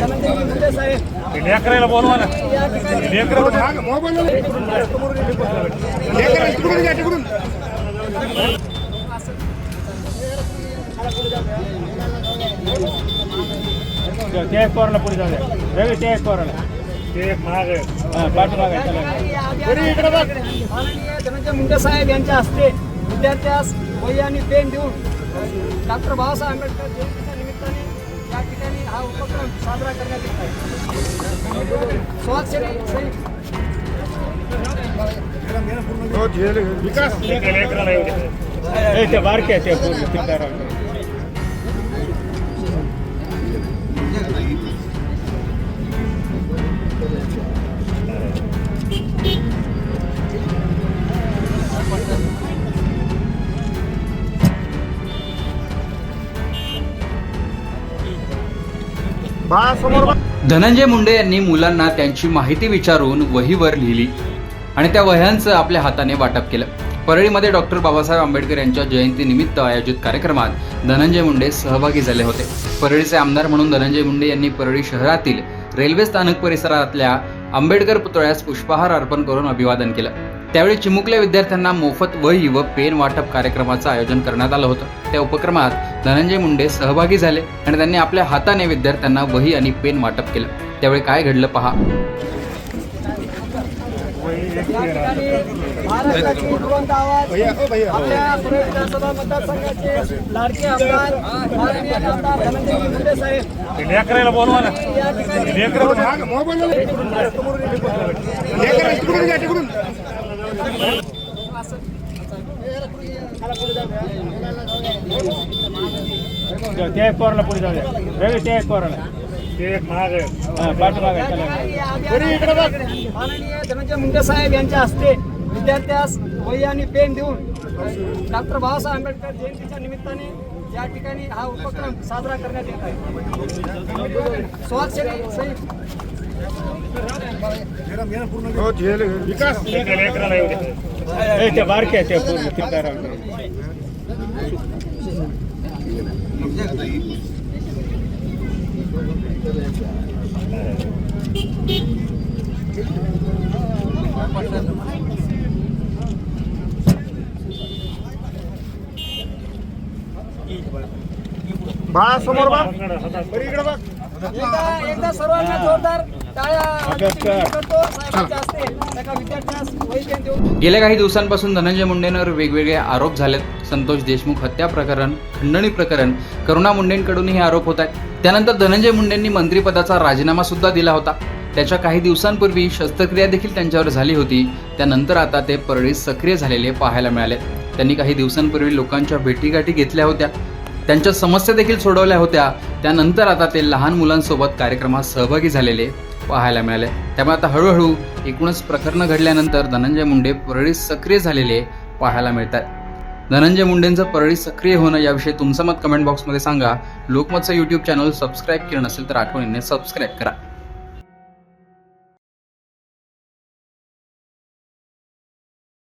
धनंजय मुंडे साहेब लेकराला बोलवा ना या ठिकाणी लेकर त्या पुढे जाऊ द्या रवी त्या ते एक महाग पाठीमाग माननीय धनंजय मुंडे साहेब यांच्या हस्ते विद्यार्थ्यास वही आणि पेन देऊन डॉक्टर बाबासाहेब आंबेडकर जयंतीच्या निमित्ताने या ठिकाणी हा उपक्रम साजरा करण्यात येत आहे. स्वाक्षरी विकास लेकराला बारके ते धनंजय मुंडे यांनी मुलांना त्यांची माहिती विचारून वहीवर लिहिली आणि त्या वह्यांचं आपल्या हाताने वाटप केलं. परळीमध्ये डॉक्टर बाबासाहेब आंबेडकर यांच्या जयंतीनिमित्त आयोजित कार्यक्रमात धनंजय मुंडे सहभागी झाले होते. परळीचे आमदार म्हणून धनंजय मुंडे यांनी परळी शहरातील रेल्वे स्थानक परिसरातल्या आंबेडकर पुतळ्यास पुष्पहार अर्पण करून अभिवादन केलं. त्यावेळी चिमुकल्या विद्यार्थ्यांना मोफत वही व पेन वाटप कार्यक्रमाचं आयोजन करण्यात आलं होतं. त्या उपक्रमात धनंजय मुंडे सहभागी झाले आणि त्यांनी आपल्या हाताने विद्यार्थ्यांना वही आणि पेन वाटप केलं. त्यावेळी काय घडलं पहा. या आवाज आपल्या पुणे विधानसभा मतदारसंघाचे लाडके आमदार माननीय आमदार धनंजय मुंडे साहेब बोलवा ना या ठिकाणी ते एक कोराला पुढे जाऊ द्या रवी त्या कोराला ते एक महाग पाठीमाग माननीय धनंजय मुंडे साहेब यांच्या हस्ते विद्यार्थ्यास वही आणि पेन देऊन डॉक्टर बाबासाहेब आंबेडकर जयंतीच्या निमित्ताने या ठिकाणी हा उपक्रम साजरा करण्यात येत आहे स्वाक्षरी सहित विकास लेकराला येऊ दे ते बारके ते पूर्ण चिंताराम एकदा सर्वांना जोरदार गेल्या काही दिवसांपासून धनंजय मुंडेंवर वेगवेगळे आरोप झालेत. संतोष देशमुख हत्या प्रकरण खंडणी प्रकरण करुणा मुंडेंकडूनही आरोप होत आहेत. त्यानंतर धनंजय मुंडेंनी मंत्रिपदाचा राजीनामा सुद्धा दिला होता. त्याच्या काही दिवसांपूर्वी शस्त्रक्रिया देखील त्यांच्यावर झाली होती. त्यानंतर आता ते परळीत सक्रिय झालेले पाहायला मिळाले. त्यांनी काही दिवसांपूर्वी लोकांच्या भेटीगाठी घेतल्या होत्या. त्यांच्या समस्या देखील सोडवल्या होत्या. त्यानंतर आता ते लहान मुलांसोबत कार्यक्रमात सहभागी झालेले पाहायला मिळाले. त्यामुळे आता हळूहळू एकूणच प्रकरणं घडल्यानंतर धनंजय मुंडे परळीत सक्रिय झालेले पाहायला मिळतात. धनंजय मुंडेंचं परळीत सक्रिय होणं याविषयी तुमचं मत कमेंट बॉक्समध्ये सांगा. लोकमतचं यूट्यूब चॅनल सबस्क्राईब केलं नसेल तर आठवणीने सबस्क्राईब करा.